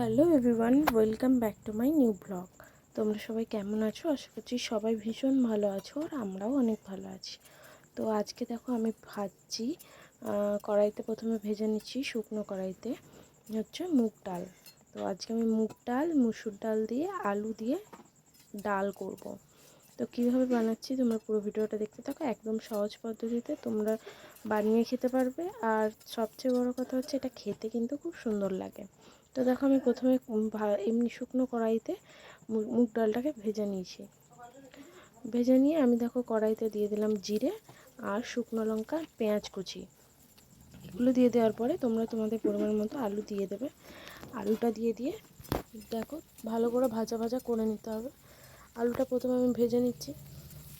Hello everyone welcome back to my new blog তোমরা সবাই কেমন আছো? আশা করছি সবাই ভীষণ ভালো আছো আর আমরাও অনেক ভালো আছি। তো আজকে দেখো আমি ভাজছি কড়াইতে প্রথমে ভেজে নিচ্ছি শুকনো কড়াইতে হচ্ছে মুগ ডাল। তো আজকে আমি মুগ ডাল, মুসুর ডাল দিয়ে, আলু দিয়ে ডাল করব। তো কীভাবে বানাচ্ছি তোমরা পুরো ভিডিওটা দেখতে থাকো, একদম সহজ পদ্ধতিতে তোমরা বানিয়ে খেতে পারবে। আর সবচেয়ে বড় কথা হচ্ছে এটা খেতে কিন্তু খুব সুন্দর লাগে। তো দেখো আমি প্রথমে এমনি শুকনো কড়াইতে মুগ ডালটাকে ভেজে নিয়েছি। ভেজে নিয়ে আমি দেখো কড়াইতে দিয়ে দিলাম জিরে আর শুকনো লঙ্কা, পেঁয়াজ কুচি। এগুলো দিয়ে দেওয়ার পরে তোমরা তোমাদের পরিমাণ মতো আলু দিয়ে দেবে। আলুটা দিয়ে দিয়ে দেখো ভালো করে ভাজা ভাজা করে নিতে হবে। আলুটা প্রথমে আমি ভেজে নিচ্ছি।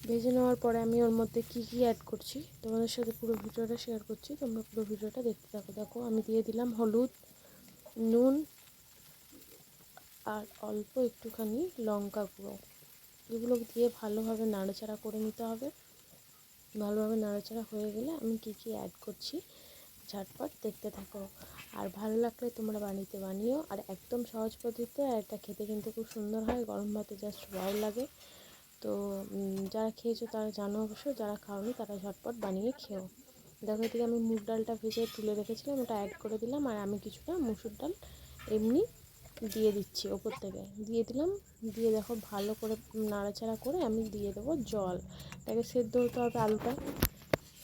ভেজে নেওয়ার পরে আমি ওর মধ্যে কী কী অ্যাড করছি তোমাদের সাথে পুরো ভিডিওটা শেয়ার করছি। তোমরা পুরো ভিডিওটা দেখতে থাকো। দেখো আমি দিয়ে দিলাম হলুদ নুন আর অল্প একটুখানি লঙ্কা গুঁড়ো। এগুলো দিয়ে ভালোভাবে নাড়াচাড়া করে নিতে হবে। ভালোভাবে নাড়াচাড়া হয়ে গেলে আমি কী কী অ্যাড করছি ঝটপট দেখতে থাকো। আর ভালো লাগলে তোমরা বাড়িতে বানিও। আর একদম সহজ পদ্ধতিতে আর এটা খেতে কিন্তু খুব সুন্দর হয়। গরম ভাতে জাস্ট ওয়াও লাগে। তো যারা খেয়েছো তারা জানো অবশ্য, যারা খাওনি তারা ঝটপট বানিয়ে খেও। দেখো এদিকে আমি মুগ ডালটা ভেজে তুলে রেখেছিলাম, ওটা অ্যাড করে দিলাম, আর আমি কিছুটা মুসুর ডাল এমনি দিয়ে দিচ্ছি ওপর থেকে। দিয়ে দিলাম, দিয়ে দেখো ভালো করে নাড়াচাড়া করে আমি দিয়ে দেবো জল। তাকে সেদ্ধ হতে হবে আলুটা,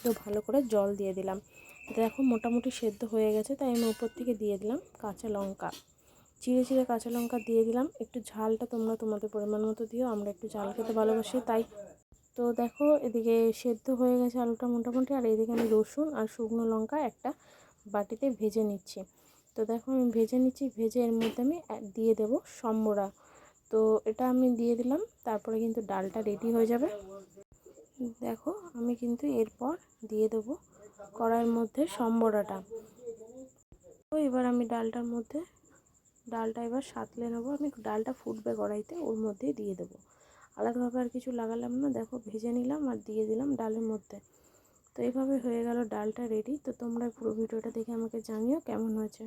তো ভালো করে জল দিয়ে দিলাম। দেখো মোটামুটি সেদ্ধ হয়ে গেছে, তাই আমি উপর থেকে দিয়ে দিলাম কাঁচা লঙ্কা। চিড়ে চিড়ে কাঁচা লঙ্কা দিয়ে দিলাম। একটু ঝালটা তোমরা তোমাদের পরিমাণ মতো দিও, আমরা একটু ঝাল খেতে ভালোবাসি, তাই তো দেখো, এদিকে সেদ্ধ হয়ে গেছে আলুটা মোটামুটি, আর এদিকে আমি রসুন আর শুকনো লঙ্কা একটা বাটিতে ভেজে নিচ্ছি। তো দেখো, আমি ভেজে নিচ্ছি, ভেজে এর মধ্যে আমি দিয়ে দেব সম্বরা। তো এটা আমি দিয়ে দিলাম, তারপরে কিন্তু ডালটা রেডি হয়ে যাবে। দেখো, আমি কিন্তু এরপর দিয়ে দেবো কড়াইয়ের মধ্যে সম্বরাটা। তো এবার আমি ডালটার মধ্যে, ডালটা এবার সাতলে নেব। আমি ডালটা ফুটবে কড়াইতে, ওর মধ্যেই দিয়ে দেবো। আলাদাভাবে আর কিছু লাগালাম না। দেখো, ভেজে নিলাম আর দিয়ে দিলাম ডালের মধ্যে। তো এইভাবে হয়ে গেল ডালটা রেডি তো তোমরা পুরো ভিডিওটা দেখে আমাকে জানিও কেমন হয়েছে।